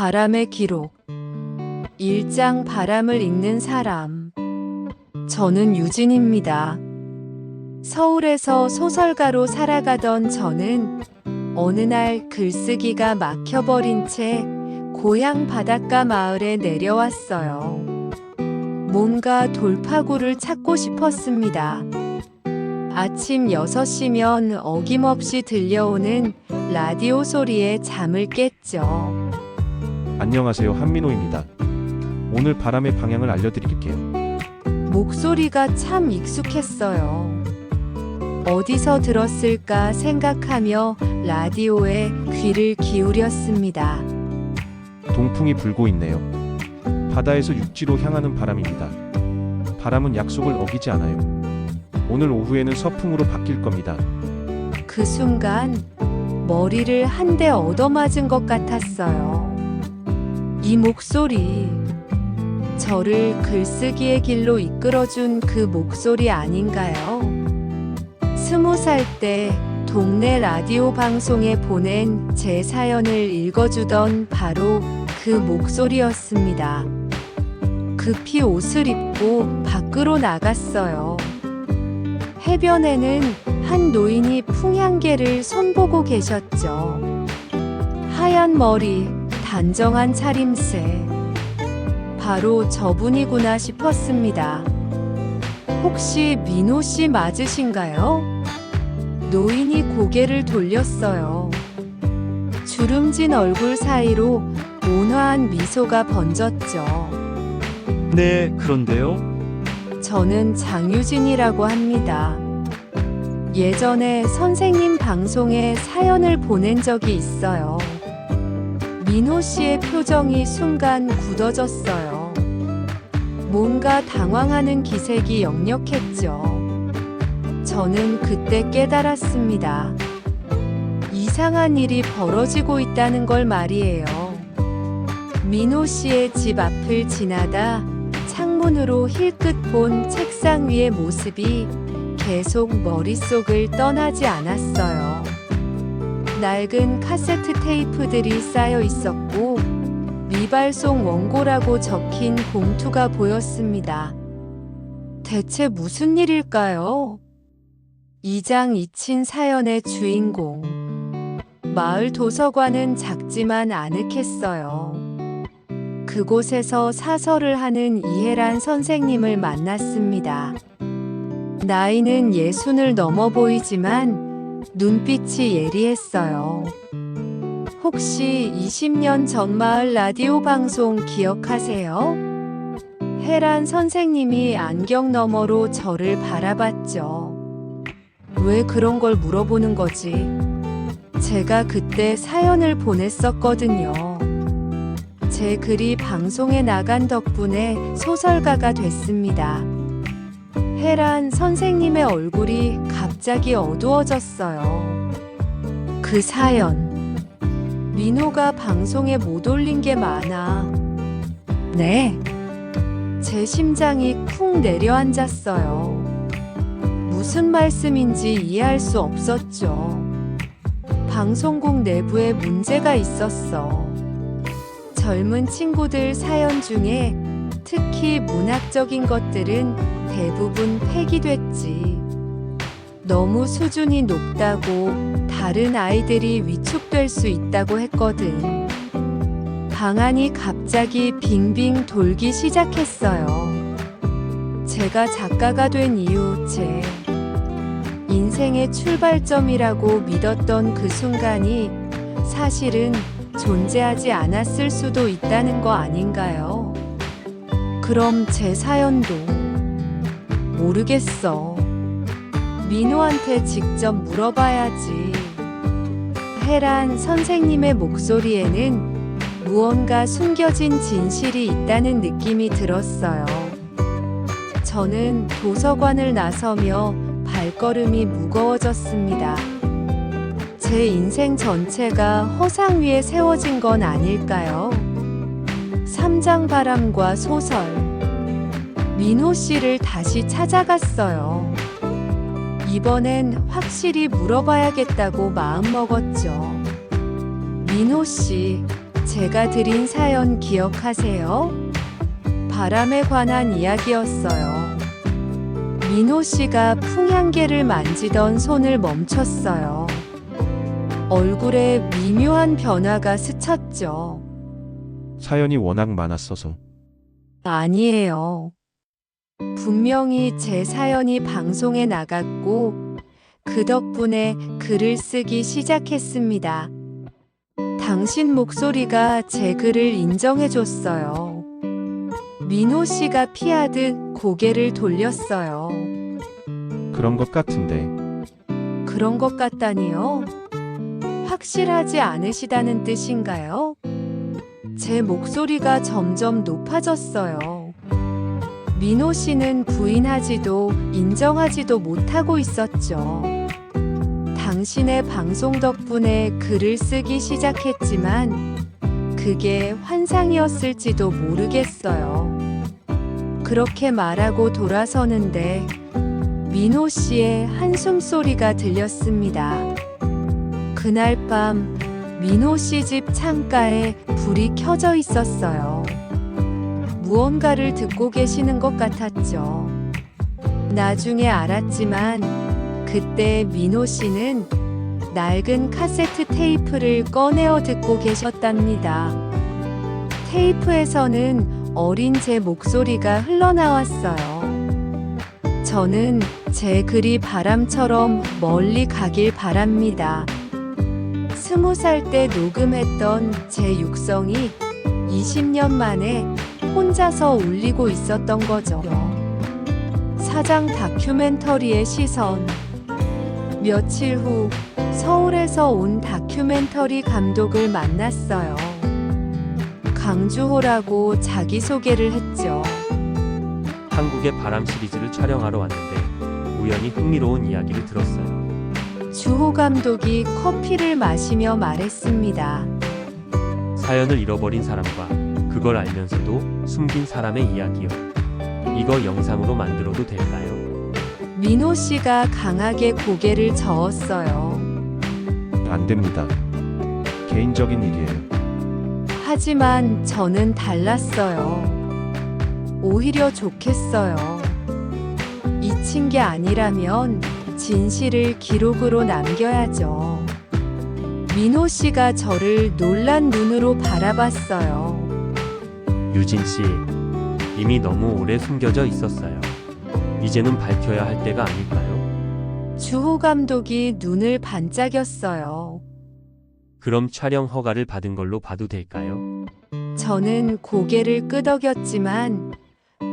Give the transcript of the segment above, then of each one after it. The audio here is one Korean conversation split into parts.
바람의 기록. 일장 바람을 읽는 사람. 저는 유진입니다. 서울에서 소설가로 살아가던 저는 어느 날 글쓰기가 막혀버린 채 고향 바닷가 마을에 내려왔어요. 뭔가 돌파구를 찾고 싶었습니다. 아침 6시면 어김없이 들려오는 라디오 소리에 잠을 깼죠. 안녕하세요 한민호입니다. 오늘 바람의 방향을 알려드릴게요. 목소리가 참 익숙했어요. 어디서 들었을까 생각하며 라디오에 귀를 기울였습니다. 동풍이 불고 있네요. 바다에서 육지로 향하는 바람입니다. 바람은 약속을 어기지 않아요. 오늘 오후에는 서풍으로 바뀔 겁니다. 그 순간 머리를 한 대 얻어맞은 것 같았어요. 이 목소리. 저를 글쓰기의 길로 이끌어준 그 목소리 아닌가요? 스무 살 때 동네 라디오 방송에 보낸 제 사연을 읽어주던 바로 그 목소리였습니다. 급히 옷을 입고 밖으로 나갔어요. 해변에는 한 노인이 풍향계를 손보고 계셨죠. 하얀 머리, 단정한 차림새. 바로 저분이구나 싶었습니다. 혹시 민호 씨 맞으신가요? 노인이 고개를 돌렸어요. 주름진 얼굴 사이로 온화한 미소가 번졌죠. 네, 그런데요. 저는 장유진이라고 합니다. 예전에 선생님 방송에 사연을 보낸 적이 있어요. 민호 씨의 표정이 순간 굳어졌어요. 뭔가 당황하는 기색이 역력했죠. 저는 그때 깨달았습니다. 이상한 일이 벌어지고 있다는 걸 말이에요. 민호 씨의 집 앞을 지나다 창문으로 힐끗 본 책상 위의 모습이 계속 머릿속을 떠나지 않았어요. 낡은 카세트 테이프들이 쌓여 있었고 미발송 원고라고 적힌 봉투가 보였습니다. 대체 무슨 일일까요? 이장 이친 사연의 주인공. 마을 도서관은 작지만 아늑했어요. 그곳에서 사설을 하는 이혜란 선생님을 만났습니다. 나이는 예순을 넘어 보이지만 눈빛이 예리했어요. 혹시 20년 전 마을 라디오 방송 기억하세요? 혜란 선생님이 안경 너머로 저를 바라봤죠. 왜 그런 걸 물어보는 거지? 제가 그때 사연을 보냈었거든요. 제 글이 방송에 나간 덕분에 소설가가 됐습니다. 혜란 선생님의 얼굴이 갑자기 어두워졌어요. 그 사연. 민호가 방송에 못 올린 게 많아. 네. 제 심장이 쿵 내려앉았어요. 무슨 말씀인지 이해할 수 없었죠. 방송국 내부에 문제가 있었어. 젊은 친구들 사연 중에 특히 문학적인 것들은 대부분 폐기됐지. 너무 수준이 높다고 다른 아이들이 위축될 수 있다고 했거든. 방안이 갑자기 빙빙 돌기 시작했어요. 제가 작가가 된 이후 제 인생의 출발점이라고 믿었던 그 순간이 사실은 존재하지 않았을 수도 있다는 거 아닌가요? 그럼 제 사연도 모르겠어. 민호한테 직접 물어봐야지. 혜란 선생님의 목소리에는 무언가 숨겨진 진실이 있다는 느낌이 들었어요. 저는 도서관을 나서며 발걸음이 무거워졌습니다. 제 인생 전체가 허상 위에 세워진 건 아닐까요? 삼장 바람과 소설. 민호 씨를 다시 찾아갔어요. 이번엔 확실히 물어봐야겠다고 마음먹었죠. 민호 씨, 제가 드린 사연 기억하세요? 바람에 관한 이야기였어요. 민호 씨가 풍향계를 만지던 손을 멈췄어요. 얼굴에 미묘한 변화가 스쳤죠. 사연이 워낙 많았어서 아니에요. 분명히 제 사연이 방송에 나갔고, 그 덕분에 글을 쓰기 시작했습니다. 당신 목소리가 제 글을 인정해줬어요. 민호 씨가 피하듯 고개를 돌렸어요. 그런 것 같은데 그런 것 같다니요? 확실하지 않으시다는 뜻인가요? 제 목소리가 점점 높아졌어요. 민호 씨는 부인하지도 인정하지도 못하고 있었죠. 당신의 방송 덕분에 글을 쓰기 시작했지만 그게 환상이었을지도 모르겠어요. 그렇게 말하고 돌아서는데 민호 씨의 한숨 소리가 들렸습니다. 그날 밤 민호 씨 집 창가에 불이 켜져 있었어요. 무언가를 듣고 계시는 것 같았죠. 나중에 알았지만 그때 민호 씨는 낡은 카세트 테이프를 꺼내어 듣고 계셨답니다. 테이프에서는 어린 제 목소리가 흘러나왔어요. 저는 제 글이 바람처럼 멀리 가길 바랍니다. 스무 살 때 녹음했던 제 육성이 20년 만에 혼자서 울리고 있었던 거죠. 사장 다큐멘터리의 시선. 며칠 후 서울에서 온 다큐멘터리 감독을 만났어요. 강주호라고 자기소개를 했죠. 한국의 바람 시리즈를 촬영하러 왔는데 우연히 흥미로운 이야기를 들었어요. 주호 감독이 커피를 마시며 말했습니다. 사연을 잃어버린 사람과 그걸 알면서도 숨긴 사람의 이야기요. 이거 영상으로 만들어도 될까요? 민호 씨가 강하게 고개를 저었어요. 안 됩니다. 개인적인 일이에요. 하지만 저는 달랐어요. 오히려 좋겠어요. 잊힌 게 아니라면 진실을 기록으로 남겨야죠. 민호 씨가 저를 놀란 눈으로 바라봤어요. 유진 씨, 이미 너무 오래 숨겨져 있었어요. 이제는 밝혀야 할 때가 아닐까요? 주호 감독이 눈을 반짝였어요. 그럼 촬영 허가를 받은 걸로 봐도 될까요? 저는 고개를 끄덕였지만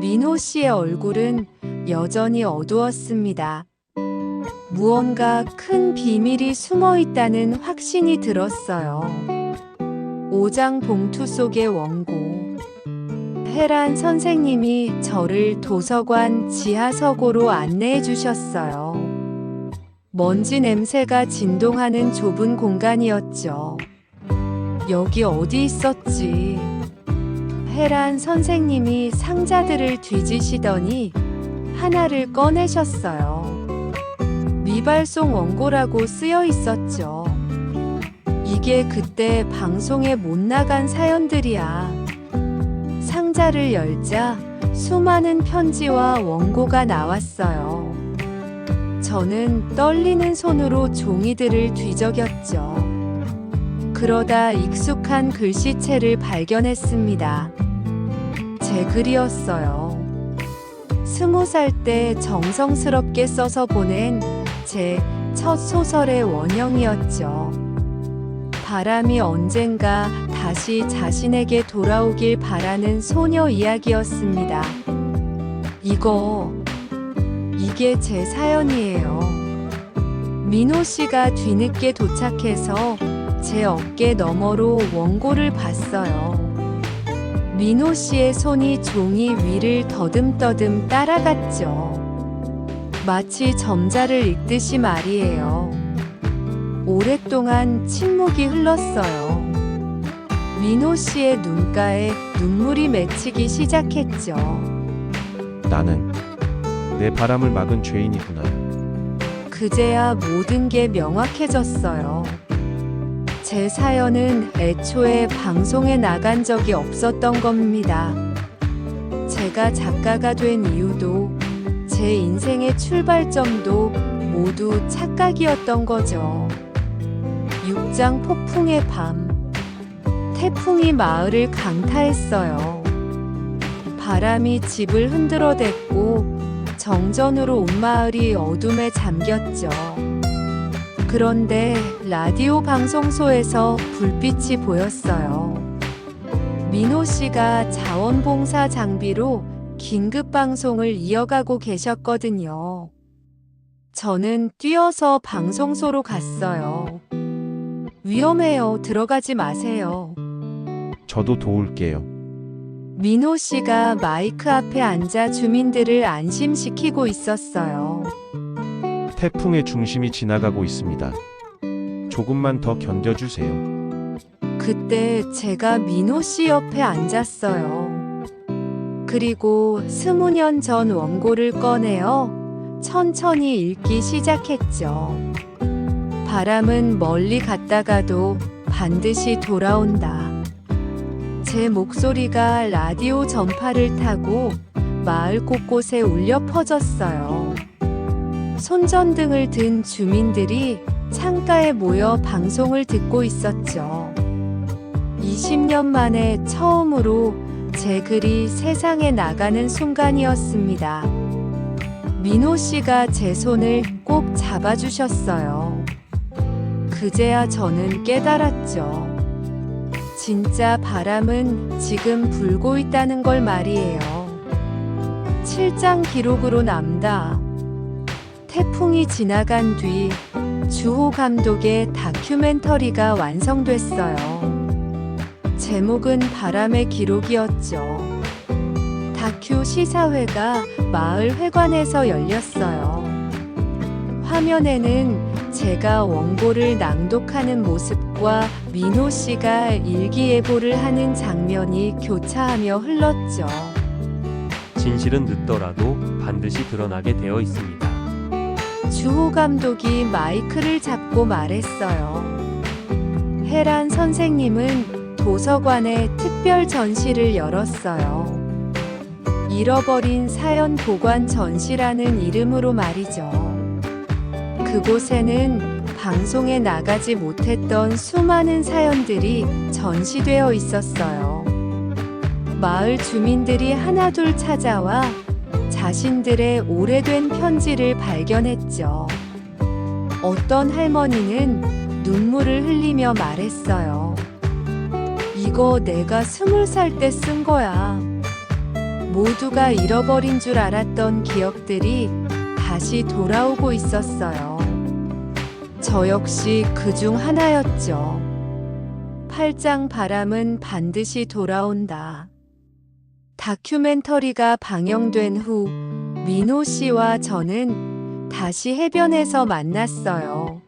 민호 씨의 얼굴은 여전히 어두웠습니다. 무언가 큰 비밀이 숨어 있다는 확신이 들었어요. 오장 봉투 속의 원고. 헤란 선생님이 저를 도서관 지하서고로 안내해 주셨어요. 먼지 냄새가 진동하는 좁은 공간이었죠. 여기 어디 있었지? 헤란 선생님이 상자들을 뒤지시더니 하나를 꺼내셨어요. 미발송 원고라고 쓰여 있었죠. 이게 그때 방송에 못 나간 사연들이야. 상자를 열자 수많은 편지와 원고가 나왔어요. 저는 떨리는 손으로 종이들을 뒤적였죠. 그러다 익숙한 글씨체를 발견했습니다. 제 글이었어요. 스무 살 때 정성스럽게 써서 보낸 제 첫 소설의 원형이었죠. 바람이 언젠가 다시 자신에게 돌아오길 바라는 소녀 이야기였습니다. 이거, 이게 제 사연이에요. 민호 씨가 뒤늦게 도착해서 제 어깨 너머로 원고를 봤어요. 민호 씨의 손이 종이 위를 더듬더듬 따라갔죠. 마치 점자를 읽듯이 말이에요. 오랫동안 침묵이 흘렀어요. 민호 씨의 눈가에 눈물이 맺히기 시작했죠. 나는 내 바람을 막은 죄인이구나. 그제야 모든 게 명확해졌어요. 제 사연은 애초에 방송에 나간 적이 없었던 겁니다. 제가 작가가 된 이유도 제 인생의 출발점도 모두 착각이었던 거죠. 육장 폭풍의 밤. 태풍이 마을을 강타했어요. 바람이 집을 흔들어댔고 정전으로 온 마을이 어둠에 잠겼죠. 그런데 라디오 방송소에서 불빛이 보였어요. 민호 씨가 자원봉사 장비로 긴급 방송을 이어가고 계셨거든요. 저는 뛰어서 방송소로 갔어요. 위험해요. 들어가지 마세요. 저도 도울게요. 민호 씨가 마이크 앞에 앉아 주민들을 안심시키고 있었어요. 태풍의 중심이 지나가고 있습니다. 조금만 더 견뎌주세요. 그때 제가 민호 씨 옆에 앉았어요. 그리고 스무 년 전 원고를 꺼내어 천천히 읽기 시작했죠. 바람은 멀리 갔다가도 반드시 돌아온다. 제 목소리가 라디오 전파를 타고 마을 곳곳에 울려 퍼졌어요. 손전등을 든 주민들이 창가에 모여 방송을 듣고 있었죠. 20년 만에 처음으로 제 글이 세상에 나가는 순간이었습니다. 민호 씨가 제 손을 꼭 잡아주셨어요. 그제야 저는 깨달았죠. 진짜 바람은 지금 불고 있다는 걸 말이에요. 7장 기록으로 남다. 태풍이 지나간 뒤 주호 감독의 다큐멘터리가 완성됐어요. 제목은 바람의 기록이었죠. 다큐 시사회가 마을 회관에서 열렸어요. 화면에는 제가 원고를 낭독하는 모습 과 민호 씨가 일기예보를 하는 장면이 교차하며 흘렀죠. 진실은 늦더라도 반드시 드러나게 되어 있습니다. 주호 감독이 마이크를 잡고 말했어요. 혜란 선생님은 도서관에 특별 전시를 열었어요. 잃어버린 사연 보관 전시라는 이름으로 말이죠. 그곳에는 방송에 나가지 못했던 수많은 사연들이 전시되어 있었어요. 마을 주민들이 하나둘 찾아와 자신들의 오래된 편지를 발견했죠. 어떤 할머니는 눈물을 흘리며 말했어요. 이거 내가 스물 살 때 쓴 거야. 모두가 잃어버린 줄 알았던 기억들이 다시 돌아오고 있었어요. 저 역시 그 중 하나였죠. 팔짱 바람은 반드시 돌아온다. 다큐멘터리가 방영된 후 민호 씨와 저는 다시 해변에서 만났어요.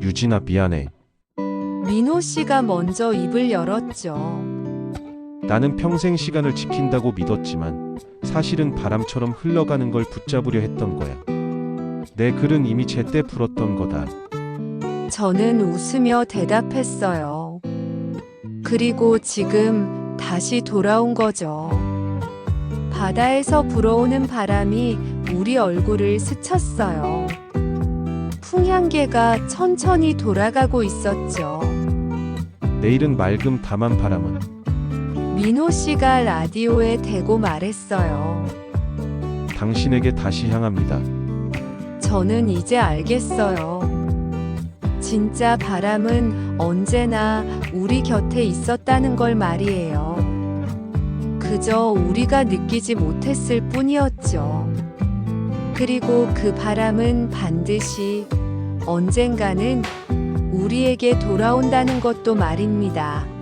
유진아 미안해. 민호 씨가 먼저 입을 열었죠. 나는 평생 시간을 지킨다고 믿었지만 사실은 바람처럼 흘러가는 걸 붙잡으려 했던 거야. 내 글은 이미 제때 불었던 거다. 저는 웃으며 대답했어요. 그리고 지금 다시 돌아온 거죠. 바다에서 불어오는 바람이 우리 얼굴을 스쳤어요. 풍향계가 천천히 돌아가고 있었죠. 내일은 맑음 다만 바람은 민호 씨가 라디오에 대고 말했어요. 당신에게 다시 향합니다. 저는 이제 알겠어요. 진짜 바람은 언제나 우리 곁에 있었다는 걸 말이에요. 그저 우리가 느끼지 못했을 뿐이었죠. 그리고 그 바람은 반드시 언젠가는 우리에게 돌아온다는 것도 말입니다.